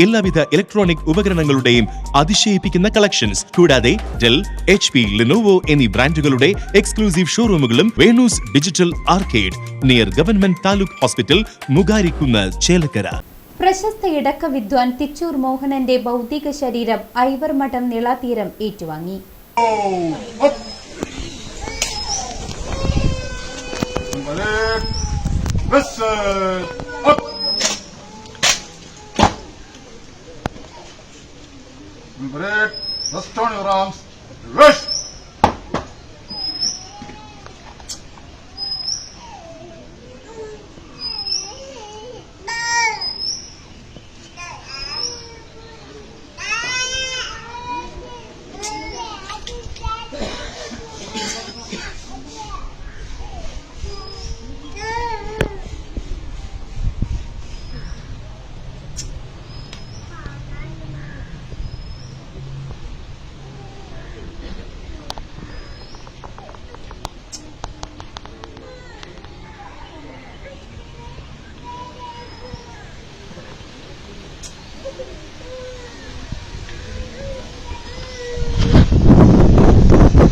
എല്ലാവിധ ഇലക്ട്രോണിക് ഉപകരണങ്ങളുടെയും അതിശയിപ്പിക്കുന്ന കളക്ഷൻസ് കൂടാതെ ഡെൽ എച്ച് പി ലിനോവോ എന്നീ ബ്രാൻഡുകളുടെ exclusive ഷോറൂമുകളും Venu's digital arcade near government taluk hospital Mugarikkunnu Chelakkara പ്രശസ്ത ഇടക്ക വിദ്വാൻ തിച്ചൂർ മോഹനന്റെ ഭൗതിക ശരീരം ഐവർ മഠം നിളാതീരം ഏറ്റുവാങ്ങി. Listen. Turn your arms. Rest.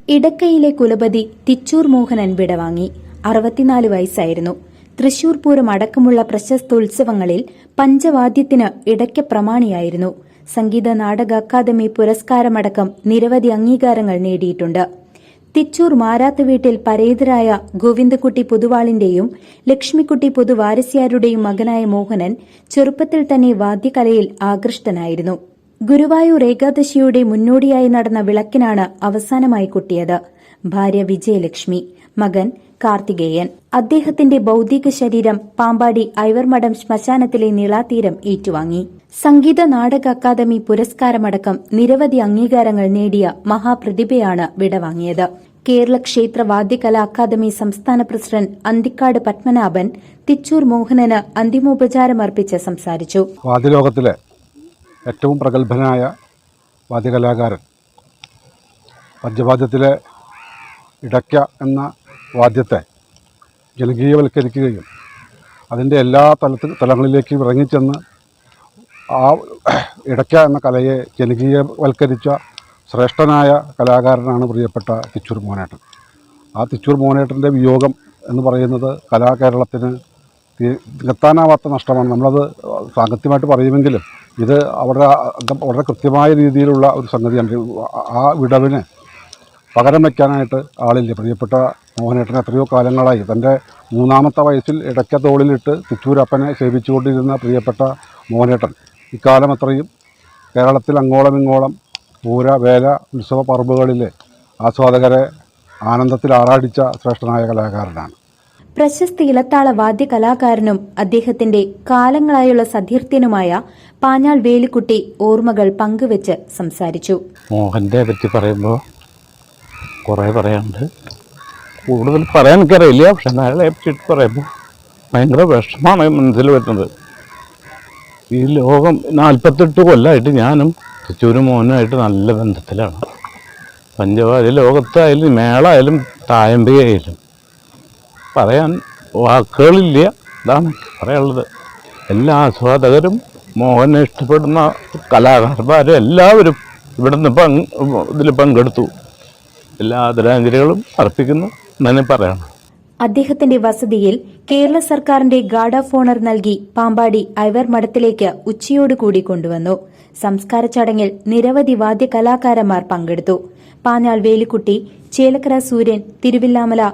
ഇടക്കയിലെ കുലപതി Thichur Mohanan വിടവാങ്ങി അറുപത്തിനാല് വയസ്സായിരുന്നു. തൃശൂർ പൂരം അടക്കമുള്ള പ്രശസ്ത ഉത്സവങ്ങളിൽ പഞ്ചവാദ്യത്തിന് ഇടയ്ക്ക പ്രമാണിയായിരുന്നു. സംഗീത നാടക അക്കാദമി പുരസ്കാരമടക്കം നിരവധി അംഗീകാരങ്ങൾ നേടിയിട്ടുണ്ട്. തിച്ചൂർ മാരാത്ത് വീട്ടിൽ പരേതരായ ഗോവിന്ദക്കുട്ടി പുതുവാളിന്റെയും ലക്ഷ്മിക്കുട്ടി പൊതുവാരസ്യാരുടെയും മകനായ മോഹനൻ ചെറുപ്പത്തിൽ തന്നെ വാദ്യകലയിൽ ആകൃഷ്ടനായിരുന്നു. ഗുരുവായൂർ ഏകാദശിയുടെ മുന്നോടിയായി നടന്ന വിളക്കിനാണ് അവസാനമായി കൊട്ടിയത്. ഭാര്യ വിജയലക്ഷ്മി മകൻ കാർത്തികേയൻ. അദ്ദേഹത്തിന്റെ ഭൗതിക ശരീരം പാമ്പാടി ഐവർമഠം ശ്മശാനത്തിലെ നിളാതീരം ഏറ്റുവാങ്ങി. സംഗീത നാടക അക്കാദമി പുരസ്കാരമടക്കം നിരവധി അംഗീകാരങ്ങൾ നേടിയ മഹാപ്രതിഭയാണ് വിടവാങ്ങിയത്. കേരള ക്ഷേത്ര വാദ്യകലാ അക്കാദമി സംസ്ഥാന പ്രസിഡന്റ് അന്തിക്കാട് പത്മനാഭൻ തിച്ചൂർ മോഹനന് അന്തിമോപചാരമർപ്പിച്ച് സംസാരിച്ചു. വാദ്യലോകത്തിലെ ഏറ്റവും പ്രഗത്ഭനായ വാദ്യകലാകാരൻ. പഞ്ചവാദ്യത്തിലെ ഇടയ്ക്ക എന്ന വാദ്യത്തെ ജനകീയവൽക്കരിക്കുകയും അതിന്റെ എല്ലാ തലത്തിൽ തലങ്ങളിലേക്കും ഇറങ്ങിച്ചെന്ന് ആ ഇടയ്ക്ക എന്ന കലയെ ജനകീയവൽക്കരിച്ച ശ്രേഷ്ഠനായ കലാകാരനാണ് പ്രിയപ്പെട്ട തിച്ചൂർ മോനേട്ടൻ. ആ തിച്ചൂർ മോനേട്ടന്റെ വിയോഗം എന്ന് പറയുന്നത് കലാകേരളത്തിന് തി- നികത്താനാവാത്ത നഷ്ടമാണ്. നമ്മളത് സാങ്കത്യമായിട്ട് പറയുമെങ്കിലും ഇത് അവിടെ വളരെ കൃത്യമായ രീതിയിലുള്ള ഒരു സംഗതിയാണ്. ആ വിടവിന് പകരം വയ്ക്കാനായിട്ട് ആളില്ല. പ്രിയപ്പെട്ട മോഹനേട്ടൻ എത്രയോ കാലങ്ങളായി തന്റെ മൂന്നാമത്തെ വയസ്സിൽ ഇടയ്ക്ക തോളിലിട്ട് തിച്ചൂരപ്പനെ സേവിച്ചുകൊണ്ടിരുന്ന പ്രിയപ്പെട്ട മോഹനേട്ടൻ. ഇക്കാലം അത്രയും കേരളത്തിൽ അങ്ങോളം ഇങ്ങോളം പൂര വേല ഉത്സവ പറമ്പുകളിലെ ആസ്വാദകരെ ആനന്ദത്തിൽ ആറാടിച്ച ശ്രേഷ്ഠനായ കലാകാരനാണ്. പ്രശസ്ത ഇലത്താള വാദ്യ കലാകാരനും അദ്ദേഹത്തിന്റെ കാലങ്ങളായുള്ള സതീർത്ഥ്യനുമായ പാഞ്ഞാൾ വേലിക്കുട്ടി ഓർമ്മകൾ പങ്കുവച്ച് സംസാരിച്ചു. മോഹന്റെ പറ്റി പറയുമ്പോൾ കുറേ പറയാനുണ്ട്. കൂടുതൽ പറയാൻ എനിക്കറിയില്ല പക്ഷെ അയാളെ പറ്റിയിട്ട് പറയുമ്പോൾ ഭയങ്കര വിഷമാണ് മനസ്സിൽ വരുന്നത്. ഈ ലോകം നാൽപ്പത്തെട്ട് കൊല്ലമായിട്ട് ഞാനും തൃശ്ശൂരും മോഹനുമായിട്ട് നല്ല ബന്ധത്തിലാണ്. പഞ്ചവാദി ലോകത്തായാലും മേളായാലും തായമ്പികയായാലും പറയാൻ വാക്കുകളില്ല. ഇതാണ് പറയാനുള്ളത്. എല്ലാ ആസ്വാദകരും മോഹനെ ഇഷ്ടപ്പെടുന്ന കലാകാരന്മാരും എല്ലാവരും ഇവിടുന്ന് പങ്ക് ഇതിൽ പങ്കെടുത്തു. എല്ലാ ആദരാഞ്ജലികളും അർപ്പിക്കുന്നു. എന്നെ പറയണം. അദ്ദേഹത്തിന്റെ വസതിയിൽ കേരള സർക്കാരിന്റെ ഗാർഡ് ഓഫ് ഓണർ നൽകി പാമ്പാടി ഐവർ മഠത്തിലേക്ക് ഉച്ചയോടുകൂടി കൊണ്ടുവന്നു. സംസ്കാര ചടങ്ങിൽ നിരവധി വാദ്യ കലാകാരന്മാർ പങ്കെടുത്തു. പാഞ്ഞാൾ വേലിക്കുട്ടി ചേലക്കര സൂര്യൻ തിരുവില്ലാമല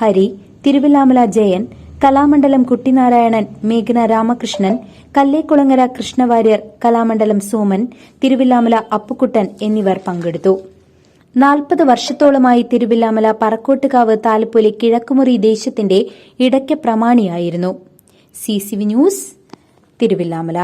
ഹരി തിരുവില്ലാമല ജയൻ കലാമണ്ഡലം കുട്ടിനാരായണൻ മേഘന രാമകൃഷ്ണൻ കല്ലേക്കുളങ്ങര കൃഷ്ണവാര്യർ കലാമണ്ഡലം സോമൻ തിരുവില്ലാമല അപ്പുക്കുട്ടൻ എന്നിവർ പങ്കെടുത്തു. നാൽപ്പത് വർഷത്തോളമായി തിരുവില്ലാമല പറക്കോട്ടുകാവ് താലപ്പൊലി കിഴക്കുമുറി ദേശത്തിന്റെ ഇടയ്ക്ക പ്രമാണിയായിരുന്നു. C news Thiruvilwamala.